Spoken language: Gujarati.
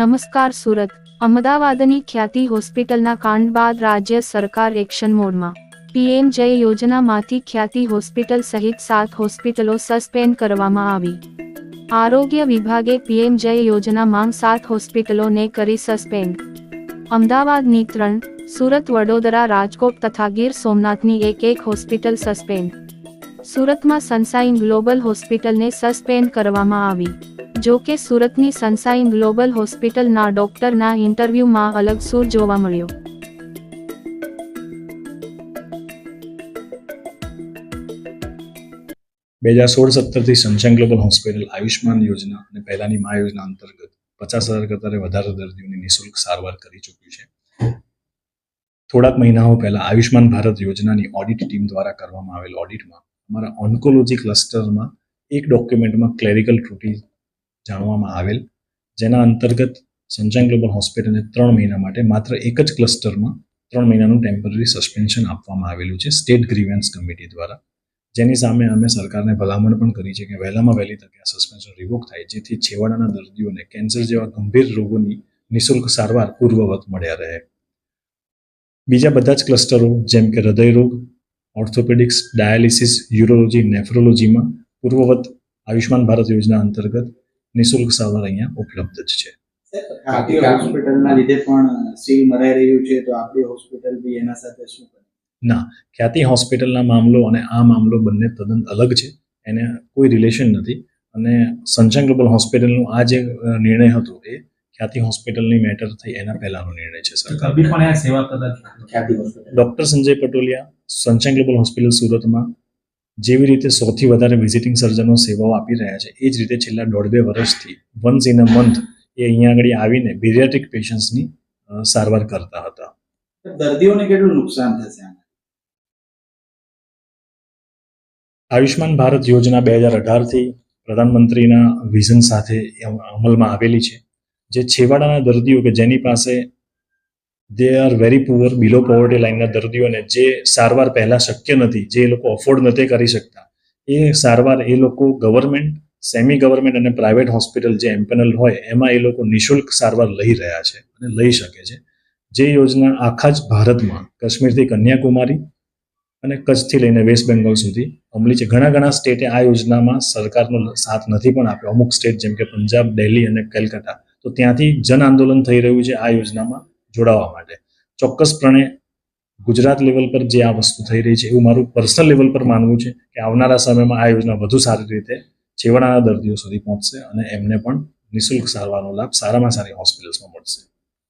નમસ્કાર સુરત. અમદાવાદની ખ્યાતિ હોસ્પિટલના કાંડ બાદ રાજ્ય સરકાર એક્શન મોડમાં. પીએમ જય યોજનામાંથી ખ્યાતિ હોસ્પિટલ સહિત સાત હોસ્પિટલો સસ્પેન્ડ કરવામાં આવી. આરોગ્ય વિભાગે પીએમ જય યોજનામાં સાત હોસ્પિટલોને કરી સસ્પેન્ડ. અમદાવાદની ત્રણ, સુરત, વડોદરા, રાજકોટ તથા ગીર સોમનાથની એક એક હોસ્પિટલ સસ્પેન્ડ. સુરતમાં સનસાઇન ગ્લોબલ હોસ્પિટલને સસ્પેન્ડ કરવામાં આવી. જો કે સુરતની સનસાઇન ગ્લોબલ હોસ્પિટલના ડોક્ટરના ઇન્ટરવ્યૂમાં અલગ સૂર જોવા મળ્યો. બે હજાર સોળ સત્તરથી સનશાઇન ગ્લોબલ હોસ્પિટલ આયુષ્માન યોજના અને પહેલાની મા યોજના અંતર્ગત પચાસ હજાર કરતાં વધારે દર્દીઓની નિઃશુલ્ક સારવાર કરી ચૂક્યું છે. થોડાક મહિનાઓ પહેલા આયુષ્માન ભારત યોજનાની ઓડિટ ટીમ દ્વારા કરવામાં આવેલ ઓડિટમાં અમારા ઓન્કોલોજી ક્લસ્ટરમાં એક ડોક્યુમેન્ટમાં ક્લેરિકલ ત્રુટિ જાણવામાં આવેલ, જેના અંતર્ગત સનશાઇન ગ્લોબલ હોસ્પિટલને ત્રણ મહિના માટે માત્ર એક જ ક્લસ્ટરમાં ત્રણ મહિનાનું ટેમ્પરરી સસ્પેન્શન આપવામાં આવેલું છે સ્ટેટ ગ્રીવન્સ કમિટી દ્વારા. જેની સામે અમે સરકારને ભલામણ પણ કરી છે કે વહેલામાં વહેલી તકે આ સસ્પેન્શન રિવોક થાય, જેથી છેવાડાના દર્દીઓને કેન્સર જેવા ગંભીર રોગોની નિઃશુલ્ક સારવાર પૂર્વવત મળ્યા રહે. બીજા બધા જ ક્લસ્ટરો, જેમ કે હૃદયરોગ ઓર્થોપેડિક્સ, ડાયાલિસિસ, યુરોલોજી, નેફ્રોલોજીમાં પૂર્વવત આયુષ્માન ભારત યોજના અંતર્ગત નિઃશુલ્ક સારવાર અહીંયા ઉપલબ્ધ જ છે. હોસ્પિટલના લીધે પણ સીલ મરાઈ રહ્યું છે તો આપણી હોસ્પિટલ બી એના સાથે શું ના ખ્યાતિ હોસ્પિટલના મામલો અને આ મામલો બંને તદ્દન અલગ છે એને કોઈ રિલેશન નથી. અને સનશાઇન ગ્લોબલ હોસ્પિટલનું આ જે નિર્ણય હતો એ ખ્યાતિ હોસ્પિટલની મેટર થઈ એના પહેલાનો નિર્ણય છે સરકાર અભી પણ આ સેવા કદાચ Khyati hospital. Doctor Sanjay Patoliya sunshine global hospital સુરતમાં જેવી રીતે સૌથી વધારે વિઝિટિંગ સર્જનો સેવાઓ આપી રહ્યા છે એ જ રીતે છેલ્લા દોઢ બે વર્ષથી વન્સ ઇન અ મંથ એ અહીંયા આગળ આવીને બિરિયાટિક પેશન્ટ્સની સારવાર કરતા હતા. દર્દીઓને કેટલું નુકસાન થશે આયુષ્માન ભારત યોજના બે હજાર અઢારથી પ્રધાનમંત્રીના વિઝન સાથે અમલમાં આવેલી છે. જે છેવાડાના દર્દીઓ કે જેની પાસે they are very poor below poverty લાઇનના દર્દીઓને જે સારવાર પહેલાં શક્ય નથી, જે એ લોકો અફોર્ડ નથી કરી શકતા, એ સારવાર એ લોકો ગવર્મેન્ટ સેમી ગવર્મેન્ટ અને પ્રાઇવેટ હોસ્પિટલ જે એમ્પેનલ હોય, એમાં એ લોકો નિઃશુલ્ક સારવાર લઈ રહ્યા છે અને લઈ શકે છે. જે યોજના આખા જ ભારતમાં, કાશ્મીરથી કન્યાકુમારી અને કચ્છથી લઈને વેસ્ટ બેંગોલ સુધી અમલી છે. ઘણા ઘણા સ્ટેટે આ યોજનામાં સરકારનો સાથ નથી પણ આપ્યો. અમુક સ્ટેટ જેમ કે પંજાબ દિલ્હી અને કેલકાટા તો ત્યાંથી જન આંદોલન થઈ રહ્યું છે આ યોજનામાં. જોડાવા માટે. ચોક્કસપણે ગુજરાત લેવલ પર જે આ વસ્તુ થઈ રહી છે, એવું મારું પર્સનલ લેવલ પર માનવું છે કે આવનારા સમયમાં આ યોજના વધુ સારી રીતે છેવાડાના દર્દીઓ સુધી પહોંચશે અને એમને પણ નિઃશુલ્ક સારવારનો લાભ સારામાં સારી હોસ્પિટલ્સમાં મળશે.